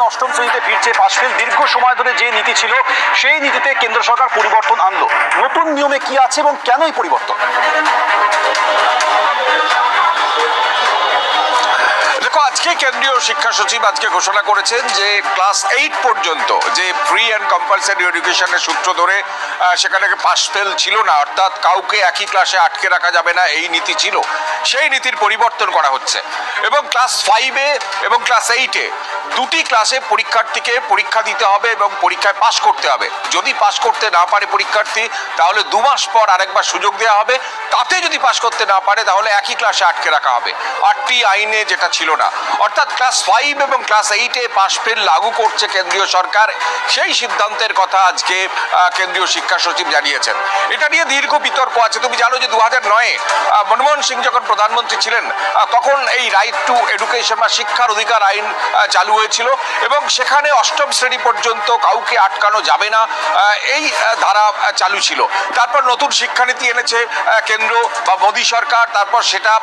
যেমন অষ্টম শ্রেণীতে ফিরছে পাশফেল দীর্ঘ সময় ধরে যে নীতি ছিল, সেই নীতিতে কেন্দ্র সরকার পরিবর্তন আনলো। নতুন নিয়মে কি আছে এবং কেনই পরিবর্তন? দেখো, আজকে কেন্দ্রীয় শিক্ষা সচিব আজকে ঘোষণা করেছেন যে ক্লাস এইট পর্যন্ত যে ফ্রি অ্যান্ড কম্পালসারি এডুকেশনের সূত্র ধরে সেখানে পাস ফেল ছিল না, অর্থাৎ কাউকে একই ক্লাসে আটকে রাখা যাবে না, এই নীতি ছিল। সেই নীতির পরিবর্তন করা হচ্ছে। এবং ক্লাস ফাইভে এবং ক্লাস এইটে দুটি ক্লাসে পরীক্ষার্থীকে পরীক্ষা দিতে হবে এবং পরীক্ষায় পাশ করতে হবে। যদি পাশ করতে না পারে পরীক্ষার্থী, তাহলে দু মাস পর আরেকবার সুযোগ দেওয়া হবে। তাতে যদি পাশ করতে না পারে, তাহলে একই ক্লাসে আটকে রাখা হবে। আটটি আইনে যেটা ছিল না অর্থাৎ ক্লাস ফাইভ এবং ক্লাস এইটে পাশ ফেল লাগু করছে কেন্দ্রীয় সরকার। সেই সিদ্ধান্তের কথা আজকে কেন্দ্রীয় শিক্ষা সচিব জানিয়েছেন। এটা নিয়ে দীর্ঘ বিতর্ক আছে। তুমি জানো যে দু হাজার নয়ে মনমোহন সিং যখন প্রধানমন্ত্রী ছিলেন তখন এই রাইট টু এডুকেশন বা শিক্ষার অধিকার আইন চালু হয়েছিল এবং সেখানে অষ্টম শ্রেণি পর্যন্ত কাউকে আটকানো যাবে না এই ধারা চালু ছিল। তারপর নতুন শিক্ষানীতি এনেছে কেন্দ্র বা মোদী সরকার। তারপর সেটা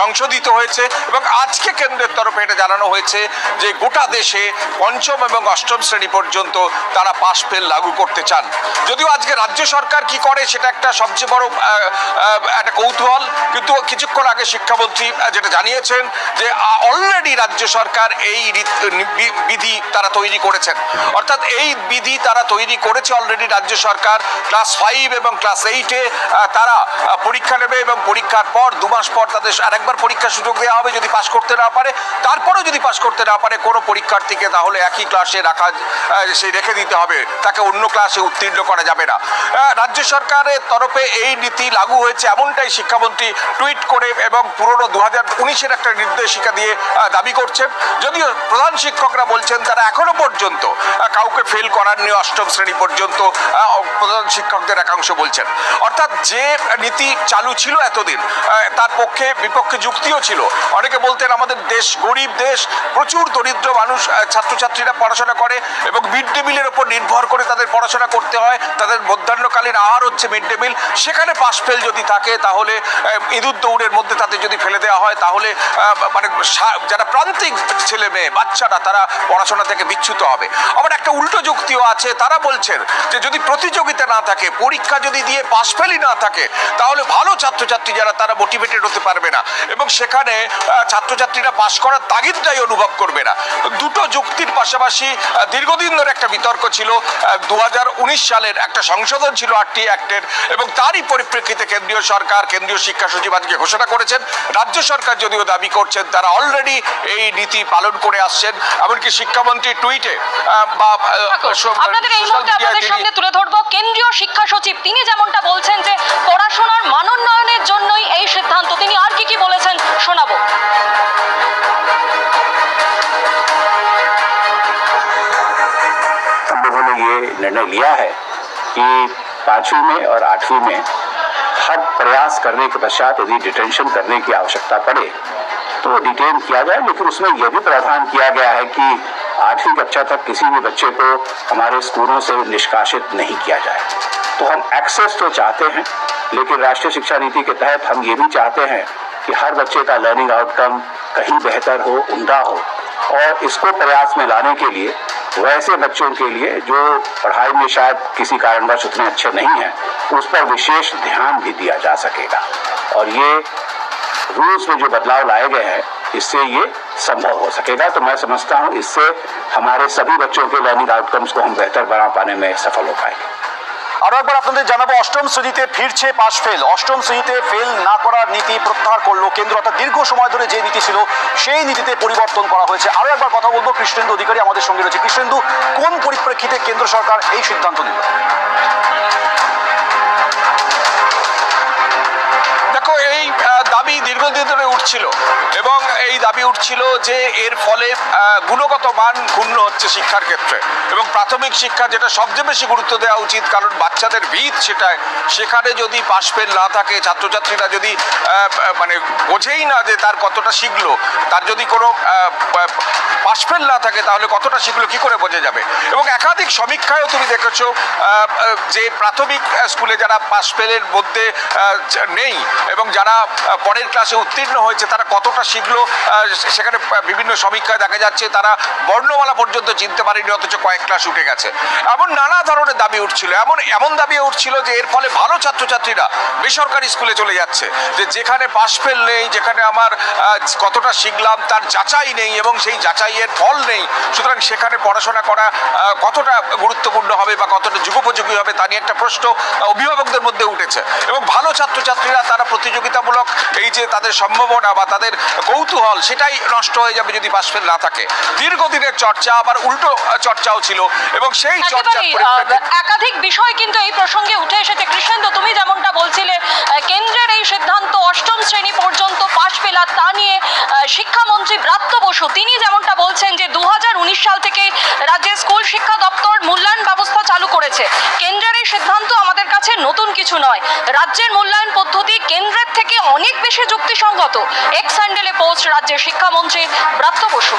সংশোধিত হয়েছে এবং আজকে কেন্দ্রের তরফে এটা জানানো হয়েছে যে গোটা দেশে পঞ্চম এবং অষ্টম শ্রেণি পর্যন্ত তারা পাস ফেল লাগু করতে চান। যদিও আজকে রাজ্য সরকার কি করে সেটা একটা সবচেয়ে বড় একটা কৌতূহল, কিন্তু কিছুক্ষণ আগে শিক্ষামন্ত্রী যেটা জানিয়েছেন যে অলরেডি রাজ্য সরকার এই বিধি তারা তৈরি করেছেন। অর্থাৎ এই বিধি তারা তৈরি করেছে অলরেডি রাজ্য সরকার। ক্লাস ফাইভ এবং ক্লাস এইটে তারা পরীক্ষা নেবে এবং পরীক্ষার পর, দু মাস পর তাদের আরেকবার পরীক্ষার সুযোগ দেওয়া হবে যদি পাশ করতে না পারে। তারপরেও যদি পাশ করতে না পারে, কোনো পরীক্ষার্থীকে তাহলে একই ক্লাসে রাখা সে রেখে দিতে হবে। তাকে অন্য ক্লাসে উত্তীর্ণ করা যাবে না। রাজ্য সরকারের তরফে এই নীতি লাগু হয়েছে এমনটাই শিক্ষামন্ত্রী টুইট করে এবং পুরনো দু হাজার উনিশের একটা নির্দেশিকা দিয়ে দাবি করছেন। যদিও প্রধান শিক্ষকরা বলছেন তারা এখনও পর্যন্ত কাউকে ফেল করাননি অষ্টম শ্রেণি পর্যন্ত প্রধান শিক্ষকদের একাংশ বলছেন। অর্থাৎ যে নীতি চালু ছিল এতদিন তার পক্ষে বিপক্ষে যুক্তিও ছিল। অনেকে বলতেন আমাদের দেশ গরিব দেশ, প্রচুর দরিদ্র মানুষ ছাত্রছাত্রীরা পড়াশোনা করে এবং মিড ডে মিলের ওপর নির্ভর করে তাদের পড়াশোনা করতে হয়, তাদের মধ্যাহ্নকালীন আহার হচ্ছে মিড ডে মিল সেখানে পাশ ফেল যদি থাকে, তাহলে ইঁদুর দৌড়ের মধ্যে তাদের যদি ফেলে দেওয়া হয়, তাহলে মানে যারা প্রান্তিক ছেলে মেয়ে, বাচ্চারা, তারা পড়াশোনা থেকে বিচ্যুত হবে। আবার একটা উল্টো যুক্তিও আছে, তারা বলছেন যে যদি প্রতিযোগিতা না থাকে, পরীক্ষা যদি দিয়ে পাশ ফেলই না থাকে, তাহলে ভালো ছাত্রছাত্রী যারা, তারা মোটিভেটেড হতে পারবে না। এবং সেখানে ছাত্রছাত্রীরা পাশ করার তাগিদটাই অনুভব করবে না। দুটো যুক্তির পাশাপাশি দীর্ঘদিন ধরে একটা বিতর্ক ছিল দু হাজার উনিশ সালের একটা সংশোধন ছিল আটটি অ্যাক্টের এবং তারই পরিপ্রেক্ষিতে কেন্দ্রীয় সরকার কেন্দ্রীয় শিক্ষা সচিব আজকে ঘোষণা করেছেন রাজ্য সরকার যদিও দাবি করছেন তারা অলরেডি এই নীতি পালন করে আসছেন এমনকি শিক্ষামন্ত্রী টুইটে আহ, বা আহ, সো- আপনাদের এই সোশ্যাল মুহূর্তে মিডিয়ায় আপনাদের তিনি সামনে তুলে ধরবো কেন্দ্রীয় শিক্ষা সচিব তিনি যেমনটা বলছেন যে পড়াশোনার মানোন্নয়নের জন্যই এই সিদ্ধান্ত তিনি আর কি কি বলেছেন শোনাবো हम लोगों ने ये निर्णय लिया है कि पांचवी में और आठवीं में हर प्रयास करने के पश्चात यदि डिटेंशन करने की आवश्यकता पड़े तो डिटेन किया जाए, लेकिन उसमें यह भी प्रावधान किया गया है कि आठवीं कक्षा तक किसी भी बच्चे को हमारे स्कूलों से निष्कासित नहीं किया जाए। तो हम एक्सेस तो चाहते हैं, लेकिन राष्ट्रीय शिक्षा नीति के तहत हम ये भी चाहते हैं कि हर बच्चे का लर्निंग आउटकम कहीं बेहतर हो, उमदा हो। और इसको प्रयास में लाने के लिए वैसे बच्चों के लिए जो पढ़ाई में शायद किसी कारणवश उतने अच्छे नहीं हैं, उस पर विशेष ध्यान भी दिया जा सकेगा। और ये रूल्स में जो बदलाव लाए गए हैं, इससे ये संभव हो सकेगा। तो मैं समझता हूँ इससे हमारे सभी बच्चों के लर्निंग आउटकम्स को हम बेहतर बना पाने में सफल हो पाएँगे। আরও একবার আপনাদের জানাব, অষ্টম শ্রেণীতে ফিরছে পাশ ফেল। অষ্টম শ্রেণীতে ফেল না করার নীতি প্রত্যাহার করল কেন্দ্র। অর্থাৎ দীর্ঘ সময় ধরে যে নীতি ছিল, সেই নীতিতে পরিবর্তন করা হয়েছে। আরও একবার কথা বলব, কৃষ্ণেন্দু অধিকারী আমাদের সঙ্গে রয়েছে। কৃষ্ণেন্দু, কোন পরিপ্রেক্ষিতে কেন্দ্র সরকার এই সিদ্ধান্ত নিল? দাবি দীর্ঘদিন ধরে উঠছিল এবং এই দাবি উঠছিল যে এর ফলে গুণগত মান ক্ষুণ্ণ হচ্ছে শিক্ষার ক্ষেত্রে। এবং প্রাথমিক শিক্ষা যেটা সবচেয়ে বেশি গুরুত্ব দেওয়া উচিত কারণ বাচ্চাদের ভিত সেটায় সেখানে যদি পাশ ফেল না থাকে ছাত্রছাত্রীরা যদি মানে বোঝেই না যে তার কতটা শিখলো তার যদি কোনো আহ, পাশ ফেল না থাকে তাহলে কতটা শিখলো কি করে বোঝা যাবে? এবং একাধিক সমীক্ষায়ও তুমি দেখেছ যে প্রাথমিক স্কুলে যারা পাশ ফেলের মধ্যে নেই এবং যারা পরের ক্লাসে উত্তীর্ণ হয়েছে, তারা কতটা শিখলো সেখানে বিভিন্ন সমীক্ষায় দেখা যাচ্ছে তারা বর্ণমালা পর্যন্ত চিনতে পারেনি, অথচ কয়েক ক্লাস উঠে গেছে। এমন নানা ধরনের দাবি উঠছিল, এমন এমন দাবি উঠছিল যে এর ফলে ভালো ছাত্রছাত্রীরা বেসরকারি স্কুলে চলে যাচ্ছে, যে যেখানে পাশ ফেল নেই, যেখানে আমার কতটা শিখলাম, তার যাচাই নেই এবং সেই যাচাইয়ের ফল নেই, সুতরাং সেখানে পড়াশোনা করা কতটা গুরুত্বপূর্ণ হবে বা কতটা যুগোপযোগী হবে তা নিয়ে একটা প্রশ্ন অভিভাবকদের মধ্যে উঠেছে। এবং ভালো ছাত্রছাত্রীরা তারা প্রতিযোগিতামূলক এই যে তাদের সম্ভাবনা বা তাদের কৌতূহল সেটাই নষ্ট হয়ে যাবে যদি পাশ ফেল না থাকে। দীর্ঘদিনের চর্চা আবার উল্টো চর্চাও ছিল এবং সেই আহ, একাধিক বিষয় কিন্তু এই প্রসঙ্গে উঠে এসেছে। কৃষ্ণেন্দু তুমি যেমনটা বলছিলে কেন্দ্রের এই সিদ্ধান্ত অষ্টম শ্রেণি পর্যন্ত পাশ ফেলা তা নিয়ে শিক্ষামন্ত্রী ব্রাত্য বসু তিনি যেমনটা বলছেন যে দু হাজার উনিশ সাল থেকে রাজ্যের স্কুল শিক্ষা দপ্তর মূল্যায়ন ব্যবস্থা চালু করেছে কেন্দ্রের এই সিদ্ধান্ত আমাদের কাছে নতুন কিছু নয়। রাজ্যের মূল্যায়ন পদ্ধতি কেন্দ্রের থেকে অনেক বেশি যুক্তিসঙ্গত। এক্স হ্যান্ডেলে পোস্ট রাজ্যের শিক্ষামন্ত্রী ব্রাত্য বসু।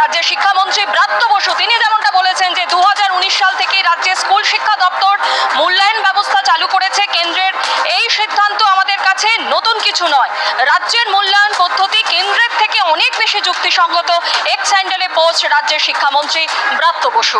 রাজ্যের শিক্ষামন্ত্রী ব্রাত্য বসু, তিনি যেমনটা বলেছেন যে দু হাজার উনিশ সাল থেকে রাজ্যের স্কুল শিক্ষা দপ্তর মূল্যায়ন ব্যবস্থা চালু করেছে। কেন্দ্রের এই সিদ্ধান্ত আমাদের কাছে নতুন কিছু নয়। রাজ্যের মূল্যায়ন পদ্ধতি কেন্দ্রের থেকে অনেক বেশি যুক্তিসঙ্গত। পোস্ট রাজ্যের শিক্ষামন্ত্রী ব্রাত্য বসু।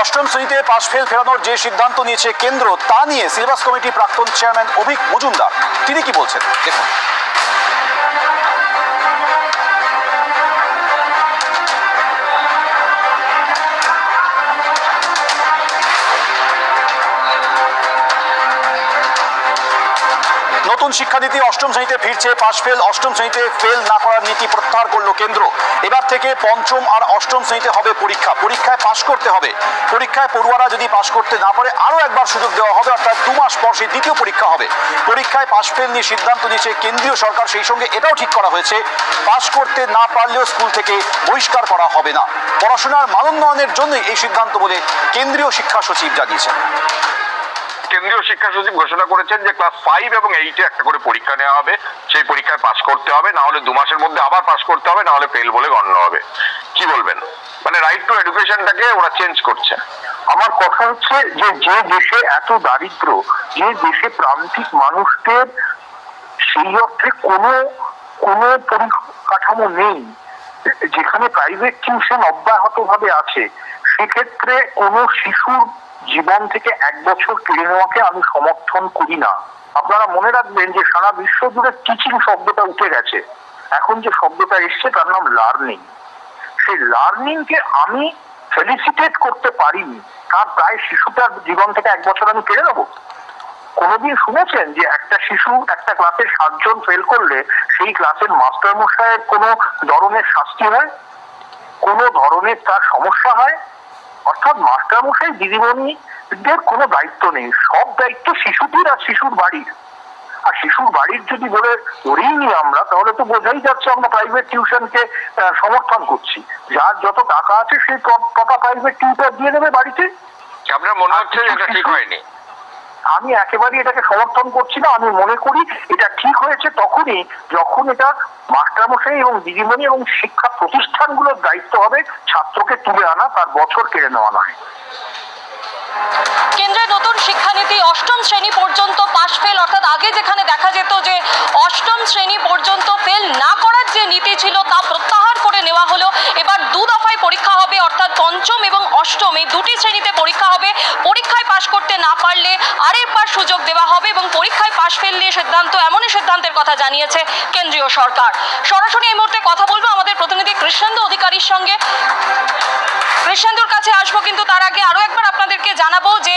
অষ্টম শ্রেণীতে পাশ ফেল ফেরানোর যে সিদ্ধান্ত নিয়েছে কেন্দ্র তা নিয়ে সিলেবাস কমিটি প্রাক্তন চেয়ারম্যান অভিক মজুমদার। তিনি কি বলছেন? দেখুন। নতুন শিক্ষানীতি অষ্টম শ্রেণীতে ফিরছে পাশ ফেল অষ্টম শ্রেণীতে ফেল না করার নীতি প্রত্যাহার করল কেন্দ্র। এবার থেকে পঞ্চম আর অষ্টম শ্রেণীতে হবে পরীক্ষা। পরীক্ষায় পাশ করতে হবে। পরীক্ষায় পড়ুয়ারা যদি পাশ করতে না পারে, আরও একবার সুযোগ দেওয়া হবে, অর্থাৎ দু মাস পর সেই দ্বিতীয় পরীক্ষা হবে। পরীক্ষায় পাশ ফেল নিয়ে সিদ্ধান্ত নিয়েছে কেন্দ্রীয় সরকার, সেই সঙ্গে এটাও ঠিক করা হয়েছে পাশ করতে না পারলেও স্কুল থেকে বহিষ্কার করা হবে না। পড়াশোনার মানোন্নয়নের জন্যই এই সিদ্ধান্ত বলে কেন্দ্রীয় শিক্ষা সচিব জানিয়েছেন। কেন্দ্রীয় শিক্ষা সচিব ঘোষণা করেছেন যে ক্লাস ফাইভ এবং এইটে একটা করে পরীক্ষা নেওয়া হবে। সেই পরীক্ষায় পাশ করতে হবে না হলে দু মাসের মধ্যে আবার পাশ করতে হবে না হলে ফেল বলে গণ্য হবে। কি বলবেন? মানে রাইট টু এডুকেশনটাকে ওরা চেঞ্জ করছে। আমার কথা হচ্ছে যে যে দেশে এত দারিদ্র, যে দেশে প্রান্তিক মানুষদের সেই অর্থে কোনো কোনো পরিকাঠামো নেই, যেখানে প্রাইভেট টিউশন অব্যাহতভাবে আছে, সেক্ষেত্রে কোনো শিশুর জীবন থেকে এক বছর কেড়ে নেওয়াকে আমি সমর্থন করি না। আপনারা মনে রাখবেন যে সারা বিশ্ব জুড়ে টিচিং শব্দটা উঠে গেছে। এখন যে শব্দটা এসছে তার নাম লার্নিং সেই লার্নিং কে আমি ফেলিসিটেট করতে পারিনি। তার প্রায় শিশুটার জীবন থেকে এক বছর আমি কেড়ে নেব। কোনোদিন শুনেছেন যে একটা শিশু একটা ক্লাসে সাতজন ফেল করলে সেই ক্লাসের মাস্টার মশাইয়ের কোনো ধরনের শাস্তি হয়? কোনো ধরনের তার সমস্যা হয়? অর্থাৎ মাস্টারমশাই দিদিমণিদের কোনো দায়িত্ব নেই। সব দায়িত্ব শিশুটির আর শিশুর বাড়ির। আর শিশুর বাড়ির যদি বলে ধরেই নি আমরা তাহলে তো বোঝাই যাচ্ছে আমরা প্রাইভেট টিউশনকে সমর্থন করছি। যার যত টাকা আছে সেই টাকা প্রাইভেট টিউটার দিয়ে দেবে বাড়িতে। আপনার মনে হচ্ছে এটা ঠিক হয়নি। আমি একেবারেই এটাকে সমর্থন করছি না, আমি মনে করি এটা ঠিক হয়েছে তখনই যখন এটা মাস্টারমশাই এবং দিদিমণি এবং শিক্ষা প্রতিষ্ঠানগুলোর দায়িত্ব হবে ছাত্রকে তুলে আনা, তার বছর কেড়ে নেওয়া নয়। কেন্দ্রের নতুন শিক্ষানীতি অষ্টম শ্রেণি পর্যন্ত পাশ ফেল, অর্থাৎ আগে যেখানে দেখা যেত যে অষ্টম শ্রেণি পর্যন্ত ফেল না করার যে নীতি ছিল তা প্রত্যাহার করে নেওয়া হলো। এবার দু দফায় পরীক্ষা হবে, অর্থাৎ পঞ্চম এবং অষ্টম, এই দুটি শ্রেণীতে পরীক্ষা হবে। না পারলে আরেকবার সুযোগ দেওয়া হবে এবং পরীক্ষায় পাশ ফেললে সিদ্ধান্ত, এমনই সিদ্ধান্তের কথা জানিয়েছে কেন্দ্রীয় সরকার। সরাসরি এই মুহূর্তে কথা বলব আমাদের প্রতিনিধি কৃষ্ণেন্দু অধিকারীর সঙ্গে। কৃষ্ণেন্দুর কাছে আসব, কিন্তু তার আগে আরও একবার আপনাদেরকে জানাব যে